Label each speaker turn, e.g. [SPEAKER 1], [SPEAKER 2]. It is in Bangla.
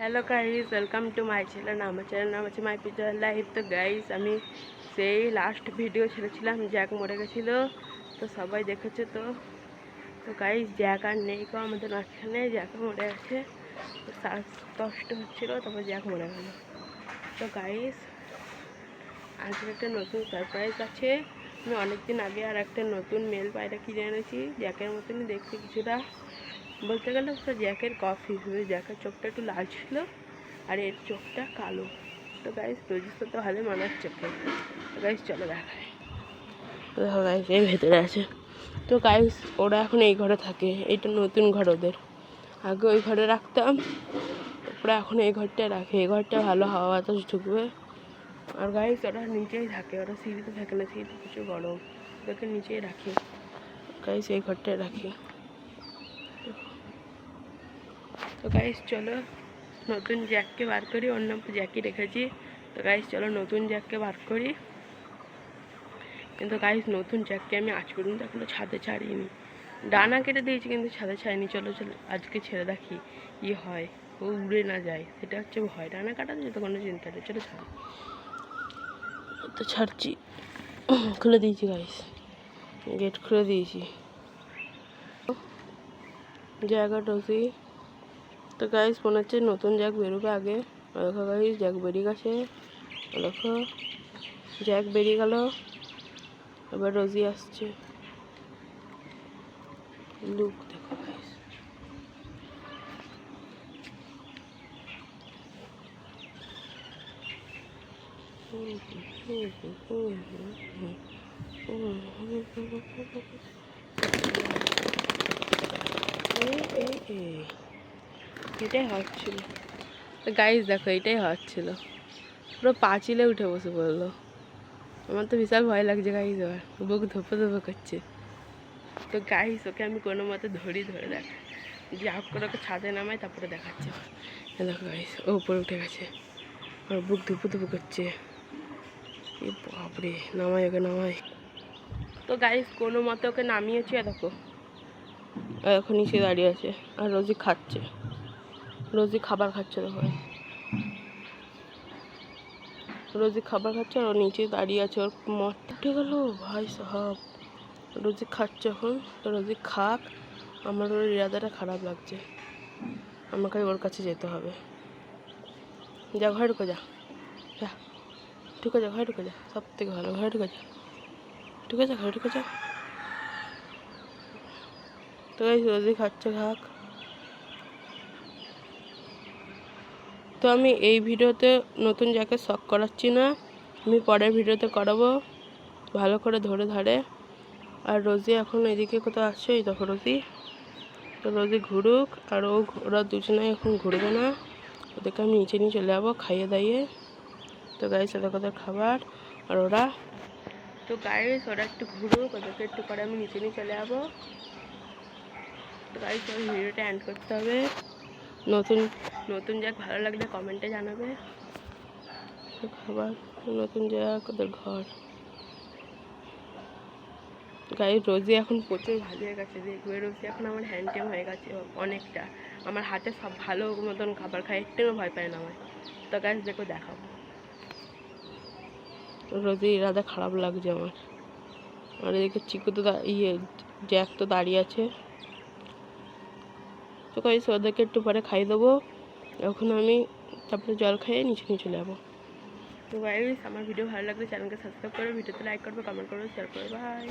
[SPEAKER 1] Hello guys welcome to my channel আমার চ্যানেল নাম হচ্ছে মাই পিজার লাইফ তো গাইস আমি সেই লাস্ট ভিডিও ছেড়েছিলাম জ্যাক মরে গেছিল। তো সবাই দেখেছে তো? তো গাইস জ্যাক আর নেই কো আমাদের মাঝখানে জ্যাক মরে গেছে। তো শ্বাসকষ্ট হচ্ছিল, তারপর জ্যাক মরে গেল। তো গাইস আজকে একটা নতুন সারপ্রাইজ আছে। আমি অনেকদিন আগে আর একটা নতুন মেল পায়রা কিনে এনেছি জ্যাকের মতনই দেখতে কিছুটা। বলতে গেলে তো জ্যাকের কফি, শুধু জ্যাকের চোখটা একটু লাল ছিল আর এর চোখটা কালো। তো গাইস রোজির তো মানাচ্ছে চোখে। তো গাইস চলো দেখায় তো দেখো গাইস এই ভেতরে আছে। তো গাইস ওরা এখন এই ঘরে থাকে। এইটা নতুন ঘর ওদের। আগে ওই ঘরে রাখতাম, তারপরে এখন এই ঘরটা রাখে। এই ঘরটা ভালো হাওয়া বাতাস ঢুকবে। আর গাইস ওরা নিচেই থাকে। ওরা সিঁড়িতে থাকে না, সিঁড়িতে প্রচুর গরম। ওদেরকে নিচেই রাখি। গাইস এই ঘরটায় রাখি। তো গাইস চলো নতুন জ্যাককে বার করি, অন্য জ্যাকই রেখেছি। তো গাইস চলো নতুন জ্যাককে বার করি। কিন্তু গাইস নতুন জ্যাককে আমি আজ পর্যন্ত এখনও ছাদে ছাড়িনি। ডানা কেটে দিয়েছি, কিন্তু ছাদে ছাড়িনি। চলো চলো, আজকে ছেড়ে দেখি কি হয়। ও উড়ে না যায়। সেটা হচ্ছে ভয়। ডানা কাটা দিয়ে তো কোনো চিন্তা নেই। চলো ছাড়ি। তো ছাড়ছি। খুলে দিয়েছি গাইস গেট খুলে দিয়েছি। জায়গা ঢুকি তো গাইস মনে হচ্ছে নতুন জ্যাক বেরোবে আগে। দেখো গাইস জ্যাক বেরিয়ে গেছে। দেখো জ্যাক বেরিয়ে গেল। এবার রোজি আসছে। লুক দেখো গাইস এটাই হচ্ছিল গাইস দেখো, এটাই হচ্ছিল পুরো পাঁচিলে উঠে বসে পড়ল। আমার তো বিশাল ভয় লাগছে গাইস এবার। বুক ধোপে ধোপে করছে। তো গাইস ওকে আমি কোনো মতে ধরি, ধরে দেখ। যে আপ করে ওকে ছাদে নামাই, তারপরে দেখাচ্ছে। দেখো গাইস ও উপরে উঠে গেছে। আর বুক ধুপু ধুপু করছে। এ বাপরে, নামাই ওকে, নামাই। তো গাইস কোনো মতে ওকে নামিয়েছি দেখো। এখন নিচে দাঁড়িয়ে আছে, আর রোজি খাচ্ছে। রোজি খাবার খাচ্ছে দেখো রোজি খাবার খাচ্ছে আর ও নিচে দাঁড়িয়ে আছে ওর মত উঠে গেল ভাই সাহাব। রোজি খাচ্ছে এখন, তো রোজি খাক। আমার ওর ইরাদাটা খারাপ লাগছে। আমাকে ওর কাছে যেতে হবে। যা, ঘরে ঢুকে যা। যা। ঢুকে যা, ঘরে ঢুকে যা। সব থেকে ভালো, ঘরে ঢুকে যা। ঢুকে যা, ঘরে ঢুকে যা। তো রোজি খাচ্ছে, খাক। তো আমি এই ভিডিওতে নতুন জ্যাকেট শখ করাচ্ছি না, আমি পরের ভিডিওতে করাবো। ভালো করে ধরে ধরে। আর রোজি এখন এদিকে কোথাও আসছে এই দেখো রোজি। তো রোজি ঘুরুক, আর ও ওরা দুজনে এখন ঘুরবে না। ওদেরকে আমি নিচে নিয়ে চলে যাব খাইয়ে দাইয়ে। তো গাইস ওদের ওদের খাবার। আর ওরা? তো গাইস ওরা একটু ঘুরুক, ওদেরকে একটু পরে আমি নিচে নিয়ে চলে যাব। তো গাইস ওই ভিডিওটা অ্যান্ড করতে হবে। নতুন নতুন যাক ভালো লাগলে কমেন্টে জানাবে। খাবার, নতুন যাক ওদের ঘর। গাড়ির রোজি এখন প্রচুর ভালো হয়ে গেছে, দেখবে রোজি এখন আমার হ্যান্ডটেম হয়ে গেছে অনেকটা। আমার হাতে সব ভালো মতন খাবার খায়, একটুও ভয় পায় না আমার তো গাছ দেখো, দেখাবো। রোজি ইরাদা খারাপ লাগছে আমার। আর এদিকে চিকু তো ইয়ে জ্যাক তো দাঁড়িয়ে আছে। তো গাইস ওদেরকে একটু পরে খাইয়ে দেবো। এখন আমি তারপরে জল খাইয়ে নিচে নিয়ে চলে যাব। তো গাইস আমার ভিডিও ভালো লাগলে চ্যানেলকে সাবস্ক্রাইব করে, ভিডিওতে লাইক করবে কমেন্ট করবে শেয়ার করবে বাই